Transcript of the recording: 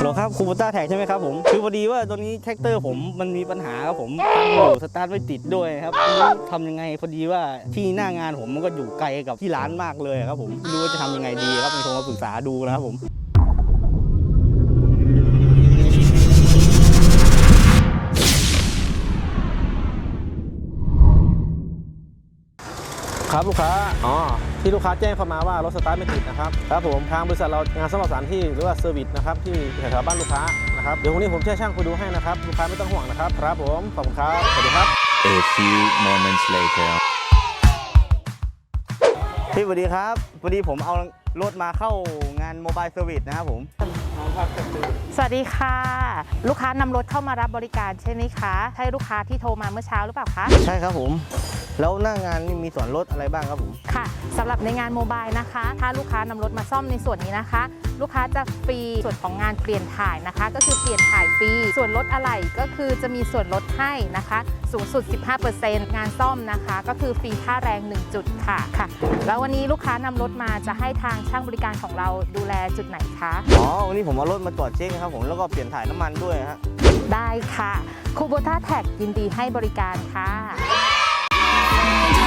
ฮัลโหลครับคูปต้าแท็กใช่ไหมครับผมคือพอดีว่าตอนนี้แท็กเตอร์ผมมันมีปัญหาครับผมตั้งอยู่สตาร์ทไม่ติดด้วยครับไม่รู้ทำยังไงพอดีว่าที่หน้างานผมมันก็อยู่ไกลกับที่ร้านมากเลยครับผมไม่รู้ว่าจะทำยังไงดีครับมีโทรมาปรึกษาดูนะครับผม ครับลูกค้า อ๋อ ที่ลูกค้าแจ้งเข้ามาว่ารถสตาร์ทไม่ติดนะครับ ครับผม ทางบริษัทเรางานสำหรับสถานที่หรือว่าเซอร์วิสนะครับที่แถวๆบ้านลูกค้านะครับ เดี๋ยววันนี้ผมแช่ช่างไปดูให้นะครับ ลูกค้าไม่ต้องห่วงนะครับ ครับผม ขอบคุณครับ สวัสดีครับ A few moments later. พี่สวัสดีครับพอดีผมเอารถมาเข้างานโมบายเซอร์วิสนะครับผม สวัสดีค่ะ ลูกค้านำรถเข้ามารับบริการใช่ไหมคะ ใช่ลูกค้าที่โทรมาเมื่อเช้าหรือเปล่าคะ ใช่ครับผม แล้วหน้างานนี่มีส่วนลดอะไรบ้างครับผม ค่ะสำหรับในงานโมบายนะคะ ถ้าลูกค้านำรถมาซ่อมในส่วนนี้นะคะ ลูกค้าจะฟรีส่วนของงานเปลี่ยนถ่ายนะคะ ก็คือเปลี่ยนถ่ายฟรีส่วนลดอะไหล่ก็คือจะมีส่วนลดให้นะคะ สูงสุด 15%งานซ่อมนะคะ ก็คือฟรีค่าแรง 1 จุดค่ะค่ะ แล้ววันนี้ลูกค้านำรถมาจะให้ทางช่างบริการของเราดูแลจุดไหนคะ อ๋อ วันนี้ผมเอารถมาตรวจเช็คครับผมแล้วก็เปลี่ยนถ่ายน้ำมันด้วยฮะ ได้ค่ะคูโบต้าแท็กยินดีให้บริการค่ะ เธ